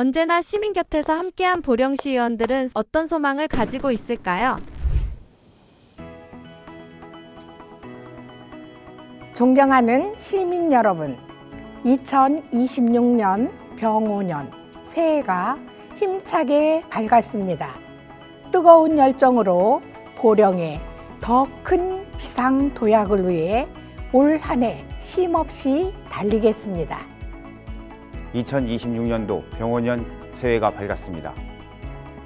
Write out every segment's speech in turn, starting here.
언제나 시민 곁에서 함께한 보령시 의원들은 어떤 소망을 가지고 있을까요? 존경하는 시민 여러분, 2026년 병오년 새해가 힘차게 밝았습니다. 뜨거운 열정으로 보령에 더큰 비상 도약을 위해 올 한 해 쉼없이 달리겠습니다. 2026년도 병원년 새해가 밝았습니다.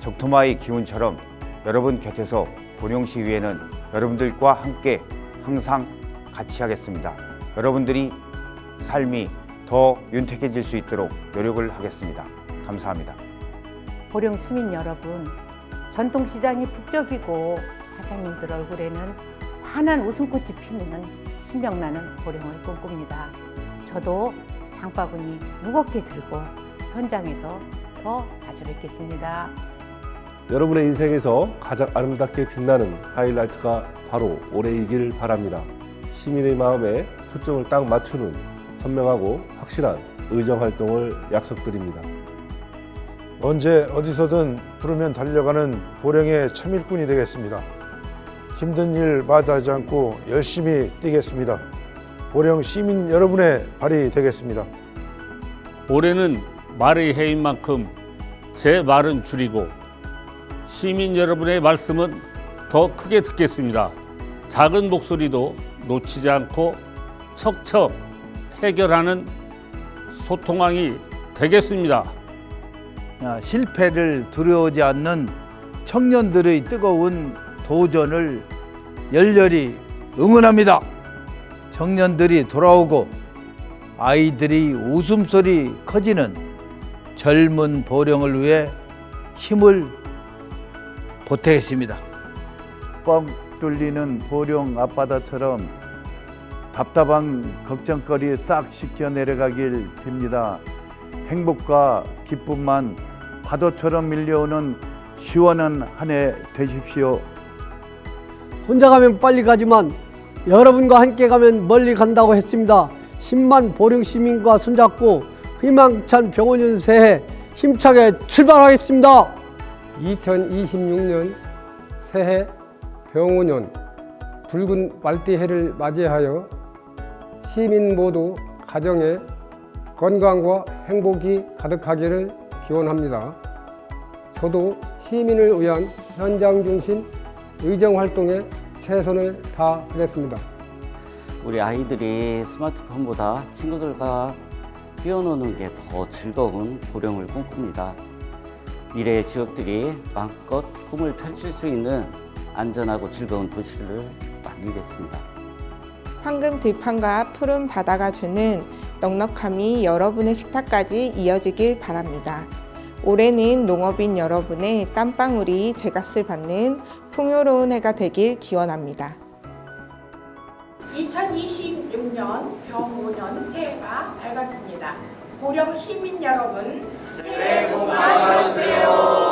적토마의 기운처럼 여러분 곁에서 보령시의회는 여러분들과 함께 항상 같이 하겠습니다. 여러분들이 삶이 더 윤택해질 수 있도록 노력을 하겠습니다. 감사합니다. 보령 시민 여러분, 전통시장이 북적이고 사장님들 얼굴에는 환한 웃음꽃이 피는 신명나는 보령을 꿈꿉니다. 저도 장바구니 무겁게 들고 현장에서 더 자주 뵙겠습니다. 여러분의 인생에서 가장 아름답게 빛나는 하이라이트가 바로 올해이길 바랍니다. 시민의 마음에 초점을 딱 맞추는 선명하고 확실한 의정 활동을 약속드립니다. 언제 어디서든 부르면 달려가는 보령의 참일꾼이 되겠습니다. 힘든 일 마다하지 않고 열심히 뛰겠습니다. 보령 시민 여러분의 발이 되겠습니다. 올해는 말의 해인 만큼 제 말은 줄이고 시민 여러분의 말씀은 더 크게 듣겠습니다. 작은 목소리도 놓치지 않고 척척 해결하는 소통왕이 되겠습니다. 아, 실패를 두려워하지 않는 청년들의 뜨거운 도전을 열렬히 응원합니다. 청년들이 돌아오고 아이들이 웃음소리 커지는 젊은 보령을 위해 힘을 보태겠습니다. 뻥 뚫리는 보령 앞바다처럼 답답한 걱정거리 싹 씻겨 내려가길 빕니다. 행복과 기쁨만 파도처럼 밀려오는 시원한 한 해 되십시오. 혼자 가면 빨리 가지만 여러분과 함께 가면 멀리 간다고 했습니다. 10만 보령 시민과 손잡고 희망찬 병원연 새해 힘차게 출발하겠습니다. 2026년 새해 병원연 붉은 말띠해를 맞이하여 시민 모두 가정에 건강과 행복이 가득하기를 기원합니다. 저도 시민을 위한 현장 중심 의정 활동에 최선을 다하겠습니다. 우리 아이들이 스마트폰보다 친구들과 뛰어노는 게 더 즐거운 보령을 꿈꿉니다. 미래의 지역들이 마음껏 꿈을 펼칠 수 있는 안전하고 즐거운 도시를 만들겠습니다. 황금 들판과 푸른 바다가 주는 넉넉함이 여러분의 식탁까지 이어지길 바랍니다. 올해는 농업인 여러분의 땀방울이 제값을 받는 풍요로운 해가 되길 기원합니다. 2026년 병오년 새해가 밝았습니다. 보령 시민 여러분 새해 복 많이 받으세요.